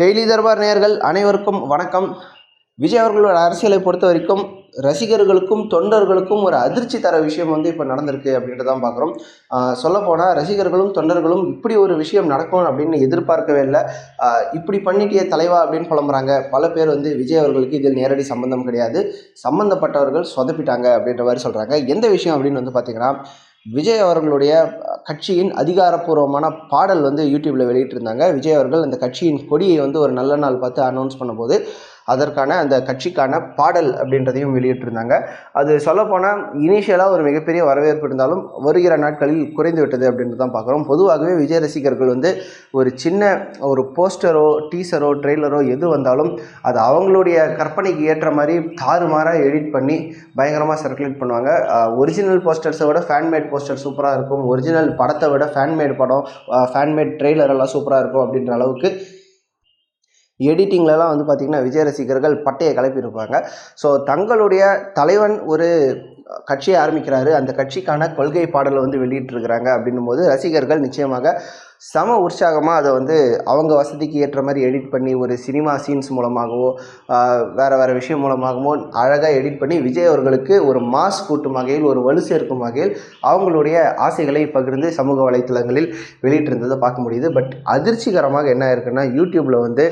Daily Darbar நேயர்கள் அனைவருக்கும் வணக்கம். விஜய் அவர்களோட அரசியலை பொறுத்த வரைக்கும் ரசிகர்களுக்கும் தொண்டர்களுக்கும் ஒரு அதிர்ச்சி தர விஷயம் வந்து இப்போ நடந்திருக்கு அப்படின்றதான் பார்க்குறோம் சொல்லப்போனால் ரசிகர்களும் தொண்டர்களும் இப்படி ஒரு விஷயம் நடக்கும் அப்படின்னு எதிர்பார்க்கவே இல்லை. இப்படி பண்ணிட்டிய தலைவா அப்படின்னு புலம்புறாங்க. பல பேர் வந்து விஜய் அவர்களுக்கு இதில் நேரடி சம்பந்தம் கிடையாது. சம்மந்தப்பட்டவர்கள் சொதப்பிட்டாங்க அப்படின்ற மாதிரி சொல்கிறாங்க எந்த விஷயம் அப்படின்னு வந்து பார்த்திங்கன்னா விஜய் அவர்களுடைய கட்சியின் அதிகாரப்பூர்வமான பாடல் வந்து யூடியூப்பில் வெளியிட்டிருந்தாங்க. விஜய் அவர்கள் அந்த கட்சியின் கொடியை வந்து ஒரு நல்ல நாள் பார்த்து அனௌன்ஸ் பண்ணும்போது அதற்கான அந்த கட்சிக்கான பாடல் அப்படின்றதையும் வெளியிட்டிருந்தாங்க. அது சொல்லப்போனால் இனிஷியலாக ஒரு மிகப்பெரிய வரவேற்பு இருந்தாலும் வருகிற நாட்களில் குறைந்து விட்டது அப்படின்றது தான் பார்க்குறோம். பொதுவாகவே விஜய் ரசிகர்கள் வந்து ஒரு சின்ன ஒரு போஸ்டரோ டீசரோ ட்ரெய்லரோ எது வந்தாலும் அது அவங்களுடைய கற்பனைக்கு ஏற்ற மாதிரி தாறுமாறாக எடிட் பண்ணி பயங்கரமாக சர்க்குலேட் பண்ணுவாங்க. ஒரிஜினல் போஸ்டர்ஸை விட ஃபேன்மேட் போஸ்டர் சூப்பராக இருக்கும். ஒரிஜினல் படத்தை விட ஃபேன்மேட் படம் ஃபேன்மேட் ட்ரெய்லர் எல்லாம் சூப்பராக இருக்கும் அப்படின்ற அளவுக்கு எடிட்டிங்லலாம் வந்து பார்த்திங்கன்னா விஜய் ரசிகர்கள் பட்டையை கிளப்பியிருப்பாங்க ஸோ தங்களுடைய தலைவன் ஒரு கட்சியை ஆரம்பிக்கிறாரு. அந்த கட்சிக்கான கொள்கை பாடலை வந்து வெளியிட்டிருக்கிறாங்க அப்படின்னும் போது ரசிகர்கள் நிச்சயமாக சம உற்சாகமாக அதை வந்து அவங்க வசதிக்கு ஏற்ற மாதிரி எடிட் பண்ணி ஒரு சினிமா சீன்ஸ் மூலமாகவோ வேறு வேற வேறு விஷயம் மூலமாகவோ அழகாக எடிட் பண்ணி விஜய் அவர்களுக்கு ஒரு மாஸ் கூட்டும் வகையில் ஒரு வலு சேர்க்கும் வகையில் அவங்களுடைய ஆசைகளை பகிர்ந்து சமூக வலைத்தளங்களில் வெளியிட்டிருந்ததை பார்க்க முடியுது. பட் அதிர்ச்சிகரமாக என்ன இருக்குன்னா யூடியூப்பில் வந்து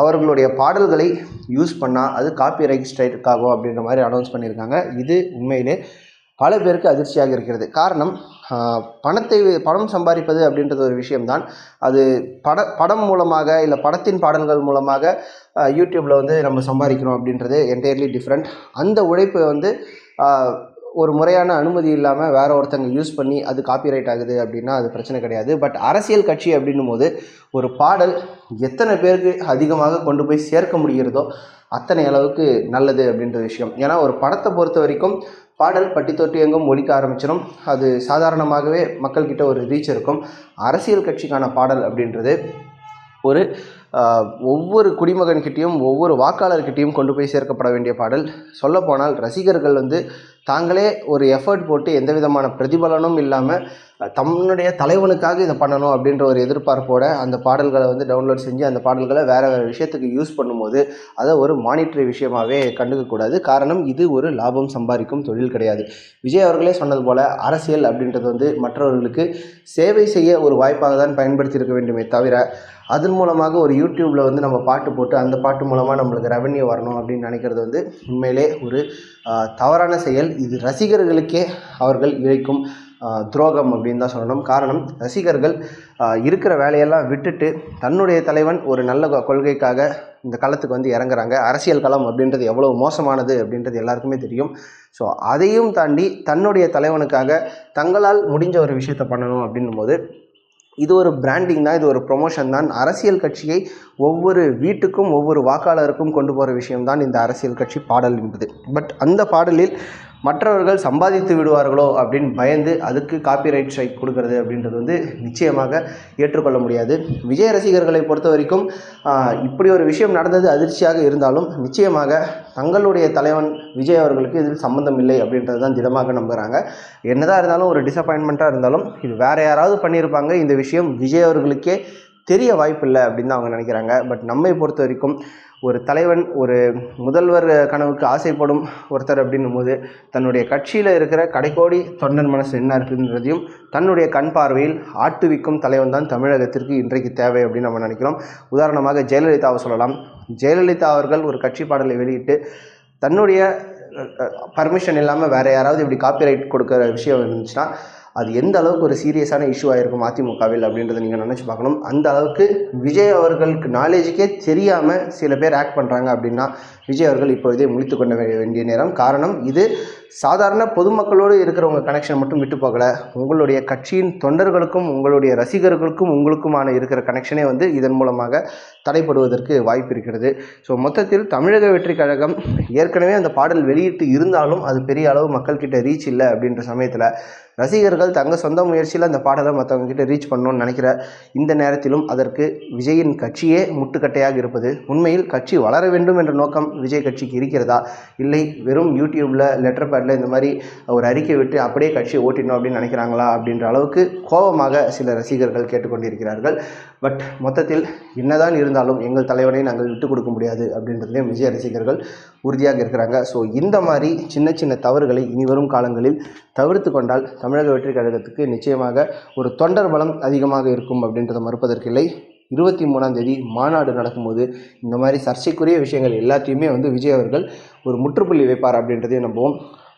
அவர்களுடைய பாடல்களை யூஸ் பண்ணால் அது காப்பி ரைட் ஸ்ட்ரைக் ஆகும் அப்படின்ற மாதிரி அனௌன்ஸ் பண்ணியிருக்காங்க. இது உண்மையிலே பல பேருக்கு அதிர்ச்சியாக இருக்கிறது. காரணம் பணத்தை பணம் சம்பாதிப்பது அப்படின்றது ஒரு விஷயம்தான். அது பட படம் மூலமாக இல்லை படத்தின் பாடல்கள் மூலமாக யூடியூப்பில் வந்து நம்ம சம்பாதிக்கிறோம் அப்படின்றது என்டையர்லி டிஃப்ரெண்ட் அந்த உழைப்பை வந்து ஒரு முறையான அனுமதி இல்லாமல் வேற ஒருத்தங்க யூஸ் பண்ணி அது காப்பிரைட் ஆகுது அப்படின்னா அது பிரச்சனை கிடையாது. பட் அரசியல் கட்சி அப்படின்னும் போது ஒரு பாடல் எத்தனை பேருக்கு அதிகமாக கொண்டு போய் சேர்க்க முடிகிறதோ அத்தனை அளவுக்கு நல்லது அப்படின்ற விஷயம். ஏன்னா ஒரு படத்தை பொறுத்த வரைக்கும் பாடல் பட்டி தொட்டி எங்கும் ஒழிக்க ஆரம்பிச்சிடும் அது சாதாரணமாகவே மக்கள்கிட்ட ஒரு ரீச் இருக்கும். அரசியல் கட்சிக்கான பாடல் அப்படின்றது ஒரு ஒவ்வொரு குடிமகன்கிட்டையும் ஒவ்வொரு வாக்காளர்கிட்டையும் கொண்டு போய் சேர்க்கப்பட வேண்டிய பாடல். சொல்லப்போனால் ரசிகர்கள் வந்து தாங்களே ஒரு எஃபர்ட் போட்டு எந்த விதமான பிரதிபலனும் இல்லாமல் தன்னுடைய தலைவனுக்காக இதை பண்ணணும் அப்படின்ற ஒரு எதிர்பார்ப்போட அந்த பாடல்களை வந்து டவுன்லோட் செஞ்சு அந்த பாடல்களை வேறு வேறு விஷயத்துக்கு யூஸ் பண்ணும்போது அதை ஒரு மானிட்டரி விஷயமாகவே கண்டுக்கக்கூடாது காரணம் இது ஒரு லாபம் சம்பாதிக்கும் தொழில் கிடையாது. விஜய் அவர்களே சொன்னது போல் அரசியல் அப்படின்றது வந்து மற்றவர்களுக்கு சேவை செய்ய ஒரு வாய்ப்பாக தான் பயன்படுத்தியிருக்க வேண்டுமே தவிர அதன் மூலமாக ஒரு யூடியூப்பில் வந்து நம்ம பாட்டு போட்டு அந்த பாட்டு மூலமாக நம்மளுக்கு ரெவன்யூ வரணும் அப்படின்னு நினைக்கிறது வந்து உண்மையிலே ஒரு தவறான செயல். இது ரசிகர்களுக்கே அவர்கள் இழைக்கும் துரோகம் அப்படின்னு தான் சொல்லணும். காரணம் ரசிகர்கள் இருக்கிற வேலையெல்லாம் விட்டுட்டு தன்னுடைய தலைவன் ஒரு நல்ல கொள்கைக்காக இந்த களத்துக்கு வந்து இறங்குறாங்க. அரசியல் களம் அப்படின்றது எவ்வளோ மோசமானது அப்படின்றது எல்லாருக்குமே தெரியும். ஸோ அதையும் தாண்டி தன்னுடைய தலைவனுக்காக தங்களால் முடிஞ்ச ஒரு விஷயத்தை பண்ணணும் அப்படின்னும் போது இது ஒரு பிராண்டிங் தான் இது ஒரு ப்ரொமோஷன் தான். அரசியல் கட்சியை ஒவ்வொரு வீட்டுக்கும் ஒவ்வொரு வாக்காளருக்கும் கொண்டு போகிற விஷயம்தான் இந்த அரசியல் கட்சி பாடல் என்பது. பட் அந்த பாடலில் மற்றவர்கள் சம்பாதித்து விடுவார்களோ அப்படின்னு பயந்து அதுக்கு காப்பிரைட் ஸ்ட்ரைக் கொடுக்கறது அப்படின்றது வந்து நிச்சயமாக ஏற்றுக்கொள்ள முடியாது. விஜய் ரசிகர்களை பொறுத்த வரைக்கும் இப்படி ஒரு விஷயம் நடந்தது அதிர்ச்சியாக இருந்தாலும் நிச்சயமாக தங்களுடைய தலைவன் விஜய் அவர்களுக்கு இதில் சம்மந்தம் இல்லை அப்படின்றது தான் திடமாக நம்புகிறாங்க என்னதான் இருந்தாலும் ஒரு டிசப்பாயின்மெண்ட்டாக இருந்தாலும் இது வேறு யாராவது பண்ணியிருப்பாங்க. இந்த விஷயம் விஜய் அவர்களுக்கே தெரிய வாய்ப்பில்லை அப்படின்னு தான் அவங்க நினைக்கிறாங்க. பட் நம்மை பொறுத்த வரைக்கும் ஒரு தலைவன் ஒரு முதல்வர் கனவுக்கு ஆசைப்படும் ஒருத்தர் அப்படின்னும் போது தன்னுடைய கட்சியில் இருக்கிற கடைக்கோடி தொண்டன் மனசு என்ன இருக்குன்றதையும் தன்னுடைய கண் பார்வையில் ஆட்டுவிக்கும் தலைவன் தான் தமிழகத்திற்கு இன்றைக்கு தேவை அப்படின்னு நம்ம நினைக்கிறோம். உதாரணமாக ஜெயலலிதாவை சொல்லலாம். ஜெயலலிதா அவர்கள் ஒரு கட்சி பாடலை வெளியிட்டு தன்னுடைய பர்மிஷன் இல்லாமல் வேறு யாராவது இப்படி காப்பிரைட் கொடுக்குற விஷயம் இருந்துச்சுன்னா அது எந்த அளவுக்கு ஒரு சீரியஸான இஷ்யூவாக இருக்கும் அதிமுகவில் அப்படின்றத நீங்கள் நினச்சி பார்க்கணும். அந்த அளவுக்கு விஜய் அவர்களுக்கு நாலேஜுக்கே தெரியாமல் சில பேர் ஆக்ட் பண்ணுறாங்க அப்படின்னா விஜய் அவர்கள் இப்பொழுதே முழித்து கொள்ள வேண்டிய நேரம். காரணம் இது சாதாரண பொதுமக்களோடு இருக்கிறவங்க கனெக்ஷன் மட்டும் விட்டு போகல. உங்களுடைய கட்சியின் தொண்டர்களுக்கும் உங்களுடைய ரசிகர்களுக்கும் உங்களுக்குமான இருக்கிற கனெக்ஷனே வந்து இதன் மூலமாக தடைப்படுவதற்கு வாய்ப்பு இருக்கிறது. ஸோ மொத்தத்தில் தமிழக வெற்றி கழகம் ஏற்கனவே அந்த பாடல் வெளியிட்டு இருந்தாலும் அது பெரிய அளவு மக்கள்கிட்ட ரீச் இல்லை அப்படின்ற சமயத்தில் ரசிகர்கள் தங்க சொந்த முயற்சியில் அந்த பாடலை மற்றவங்க கிட்ட ரீச் பண்ணணும்னு நினைக்கிற இந்த நேரத்திலும் அதற்கு விஜயின் கட்சியே முட்டுக்கட்டையாக இருப்பது உண்மையில் கட்சி வளர வேண்டும் என்ற நோக்கம் விஜய் கட்சிக்கு இருக்கிறதா? இல்லை வெறும் யூடியூப்பில் லெட்டர் பேட் தமிழ்நாட்டில் இந்த மாதிரி ஒரு அறிக்கை விட்டு அப்படியே கட்சி ஓட்டிடணும் அப்படின்னு நினைக்கிறாங்களா அப்படின்ற அளவுக்கு கோபமாக சில ரசிகர்கள் கேட்டுக்கொண்டிருக்கிறார்கள். பட் மொத்தத்தில் என்னதான் இருந்தாலும் எங்கள் தலைவனை நாங்கள் விட்டு கொடுக்க முடியாது அப்படின்றதுலேயும் விஜய் ரசிகர்கள் உறுதியாக இருக்கிறாங்க. ஸோ இந்த மாதிரி சின்ன சின்ன தவறுகளை இனி வரும் காலங்களில் தவிர்த்து கொண்டால் தமிழக வெற்றி கழகத்துக்கு நிச்சயமாக ஒரு தொண்டர் பலம் அதிகமாக இருக்கும் அப்படின்றத மறுப்பதற்கில்லை இருபத்தி மூணாம் தேதி மாநாடு நடக்கும்போது இந்த மாதிரி சர்ச்சைக்குரிய விஷயங்கள் எல்லாத்தையுமே வந்து விஜய் அவர்கள் ஒரு முற்றுப்புள்ளி வைப்பார் அப்படின்றதையும் நம்புவோம்.